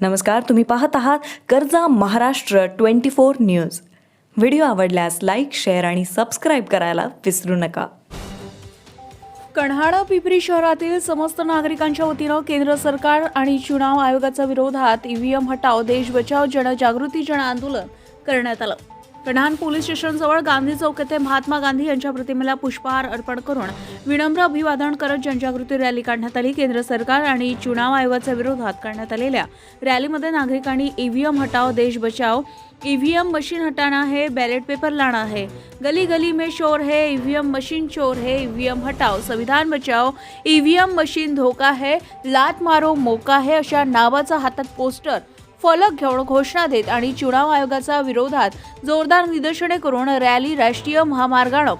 नमस्कार तुम्ही पाहत आहात कर्जा Maharashtra twenty four news. Video आवडल्यास लाईक शेअर आणि सबस्क्राईब करायला विसरू नका. कन्हाडा पिंपरी शहरातील समस्त नागरिकांच्या वतीनं केंद्र सरकार आणि चुनाव आयोगाच्या विरोधात ईव्हीएम हटाव देश बचाव जनजागृती जन आंदोलन करण्यात आलं. कन्हान पोलीस स्टेशनजवळ गांधी चौक येथे महात्मा गांधी यांच्या प्रतिमेला पुष्पहार अर्पण करून विनम्र अभिवादन करत जनजागृती रॅली काढण्यात आली. केंद्र सरकार आणि चुनाव आयोगाच्या विरोधात करण्यात आलेल्या रॅलीमध्ये नागरिकांनी ईव्हीएम हटाव देश बचाव ईव्हीएम मशीन हटाना है बैलेट पेपर लाना है. गली गली में शोर है ईव्हीएम मशीन चोर है ईव्हीएम हटाओ संविधान बचाओ ईव्हीएम मशीन धोका है लात मारो मोका है अशा नावाचा हातात पोस्टर फलक घेऊन घोषणा देत आणि चुनाव आयोगाच्या विरोधात जोरदार निदर्शने करून रॅली राष्ट्रीय महामार्गानं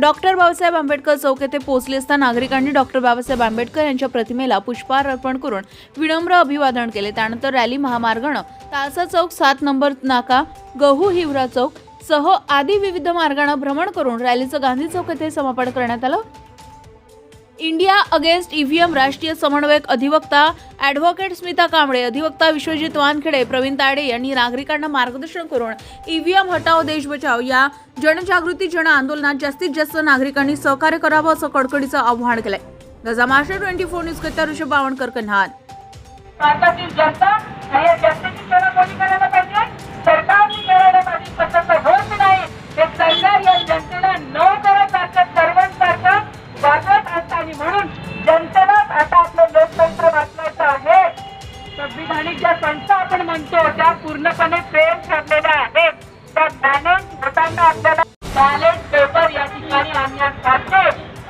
डॉक्टर बाबासाहेब आंबेडकर चौक येथे पोहोचले असता नागरिकांनी डॉक्टर बाबासाहेब आंबेडकर यांच्या प्रतिमेला पुष्पहार अर्पण करून विनम्र अभिवादन केले. त्यानंतर रॅली महामार्गानं तासा चौक सात नंबर नाका गहू हिवरा चौक सह आदी विविध मार्गानं भ्रमण करून रॅलीचं गांधी चौक येथे समापन करण्यात आलं. इंडिया अगेन्स्ट ईव्हीएम राष्ट्रीय समन्वयक अधिवक्ता ॲडव्होकेट स्मिता कांबळे अधिवक्ता विश्वजित वानखेडे प्रवीण ताडे यांनी नागरिकांना मार्गदर्शन करून ईव्हीएम हटाव देश बचाव या जनजागृती जन आंदोलनात जास्तीत जास्त नागरिकांनी सहकार्य करावं असं कडकडीचं आव्हान केलंय. Gaja master twenty four news कथा ऋषभ बावणकर कन्हान. भारतातील जनता आहेत त्या बॅलन्स होताना आपल्याला बॅलेट पेपर या ठिकाणी आणण्यात साध्य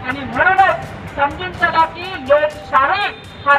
आणि म्हणूनच समजून चला की लोकशाही हा